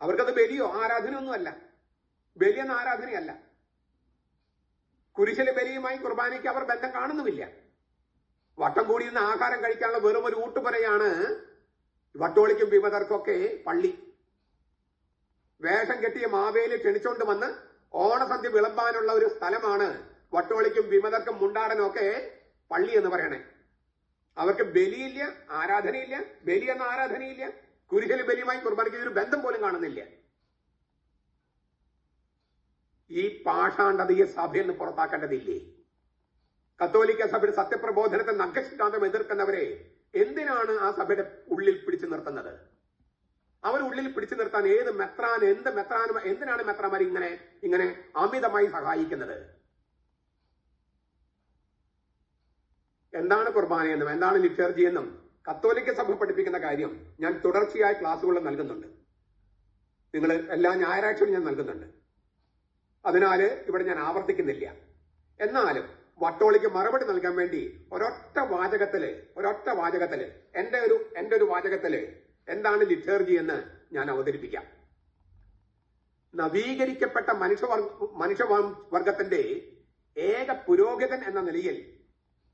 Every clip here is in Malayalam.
അവർക്കത് ബലിയോ? ആരാധനയൊന്നുമല്ല. ബലി എന്ന ആരാധനയല്ല. കുരിശിലെ ബലിയുമായി കുർബാനയ്ക്ക് അവർ ബന്ധം കാണുന്നുമില്ല. വട്ടം കൂടി നിന്ന് ആഹാരം കഴിക്കാനുള്ള വെറും ഒരു ഊട്ടുപുരയാണ് വട്ടോളിക്കും വിമതർക്കൊക്കെ പള്ളി. വേഷം കെട്ടിയ മാവേലി ക്ഷണിച്ചുകൊണ്ട് വന്ന് ഓണസന്ധ്യ വിളമ്പാനുള്ള ഒരു സ്ഥലമാണ് വട്ടോളിക്കും വിമതർക്കും മുണ്ടാടനും ഒക്കെ പള്ളി എന്ന് പറയണേ. അവർക്ക് ബലിയില്ല ആരാധനയില്ല ബലി എന്ന ആരാധനയില്ല. കുരിശിലെ ബലിയുമായി കുർബാനയ്ക്ക് ഇതൊരു ബന്ധം പോലും കാണുന്നില്ല. ഈ പാഷാണ്ടതയെ സഭയിൽ നിന്ന് പുറത്താക്കേണ്ടതില്ലേ? കത്തോലിക്ക സഭയുടെ സത്യപ്രബോധനത്തെ നഖശികാന്തം എതിർക്കുന്നവരെ എന്തിനാണ് ആ സഭയുടെ ഉള്ളിൽ പിടിച്ചു നിർത്തുന്നത്? അവർ ഉള്ളിൽ പിടിച്ചു നിർത്താൻ ഏത് മെത്രാൻ എന്ത് മെത്രാനും എന്തിനാണ് മെത്രാമാർ ഇങ്ങനെ ഇങ്ങനെ അമിതമായി സഹായിക്കുന്നത്? എന്താണ് കുർബാനയെന്നും എന്താണ് ലിറ്റർജി എന്നും കത്തോലിക്ക സഭ പഠിപ്പിക്കുന്ന കാര്യം ഞാൻ തുടർച്ചയായ ക്ലാസ്സുകളിൽ നൽകുന്നുണ്ട്. നിങ്ങൾ എല്ലാ ഞായറാഴ്ചയും ഞാൻ നൽകുന്നുണ്ട്. അതിനാൽ ഇവിടെ ഞാൻ ആവർത്തിക്കുന്നില്ല. എന്നാലും വട്ടോളിക്ക് മറുപടി നൽകാൻ വേണ്ടി ഒരൊറ്റ വാചകത്തിൽ ഒരൊറ്റ വാചകത്തിൽ എന്റെ ഒരു എന്റെ ഒരു വാചകത്തിൽ എന്താണ് ലിറ്റേർജി എന്ന് ഞാൻ അവതരിപ്പിക്കാം. നവീകരിക്കപ്പെട്ട മനുഷ്യവർഗ മനുഷ്യവർഗത്തിന്റെ ഏക പുരോഹിതൻ എന്ന നിലയിൽ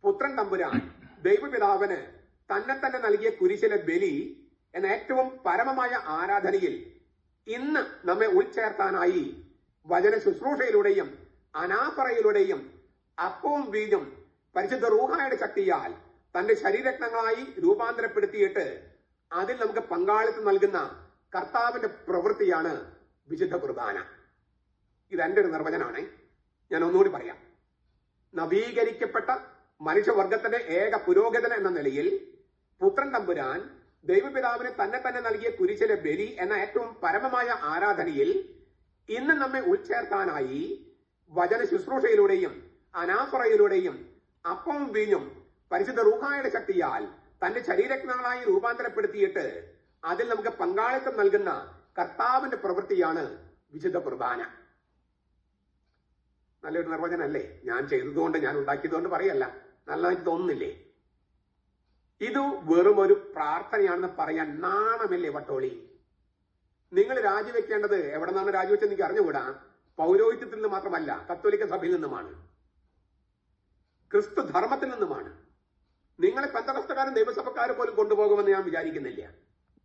പുത്രൻ തമ്പുരാൻ ദൈവപിതാവിന് തന്നെ തന്നെ നൽകിയ കുരിശിലെ ബലി എന്ന ഏറ്റവും പരമമായ ആരാധനയിൽ ഇന്ന് നമ്മെ ഉൾച്ചേർത്താനായി വചന ശുശ്രൂഷയിലൂടെയും അനാപറയിലൂടെയും അപ്പവും വീഞ്ഞും പരിശുദ്ധ റൂഹായുടെ ശക്തിയാൽ തന്റെ ശരീരത്നങ്ങളായി രൂപാന്തരപ്പെടുത്തിയിട്ട് അതിൽ നമുക്ക് പങ്കാളിത്തം നൽകുന്ന കർത്താവിന്റെ പ്രവൃത്തിയാണ് വിശുദ്ധ കുർബാന. ഇത് എന്റെ ഒരു നിർവചനമാണ്. ഞാൻ ഒന്നുകൂടി പറയാം. നവീകരിക്കപ്പെട്ട മനുഷ്യവർഗത്തിന്റെ ഏക പുരോഗതൻ എന്ന നിലയിൽ പുത്രൻ തമ്പുരാൻ ദൈവപിതാവിന് തന്നെ തന്നെ നൽകിയ കുരിശിലെ ബലി എന്ന ഏറ്റവും പരമമായ ആരാധനയിൽ ഇന്ന് നമ്മെ ഉൾച്ചേർത്താനായി വചന ശുശ്രൂഷയിലൂടെയും അനാഫറയിലൂടെയും അപ്പവും വീഞ്ഞും പരിശുദ്ധ റൂഹായുടെ ശക്തിയാൽ തന്റെ ശരീരജ്ഞങ്ങളായി രൂപാന്തരപ്പെടുത്തിയിട്ട് അതിൽ നമുക്ക് പങ്കാളിത്തം നൽകുന്ന കർത്താവിന്റെ പ്രവൃത്തിയാണ് വിശുദ്ധ കുർബാന. നല്ലൊരു നിർവചനല്ലേ ഞാൻ ചെയ്തതുകൊണ്ട് ഞാൻ ഉണ്ടാക്കിയതുകൊണ്ട് പറയല്ല. നല്ലതായിട്ട് തോന്നുന്നില്ലേ? ഇത് വെറും ഒരു പ്രാർത്ഥനയാണെന്ന് പറയാൻ നാണമില്ലേ വട്ടോളി? നിങ്ങൾ രാജിവെക്കേണ്ടത് എവിടെ നിന്നാണ് രാജിവെച്ചത് എനിക്ക് അറിഞ്ഞുകൂടാ. പൗരോഹിത്യത്തിൽ നിന്ന് മാത്രമല്ല കത്തോലിക്ക സഭയിൽ നിന്നുമാണ്. ക്രിസ്തു ധർമ്മത്തിൽ നിന്നുമാണ്. നിങ്ങളെ പന്തകസ്ഥക്കാരും ദൈവസഭക്കാരും പോലും കൊണ്ടുപോകുമെന്ന് ഞാൻ വിചാരിക്കുന്നില്ല.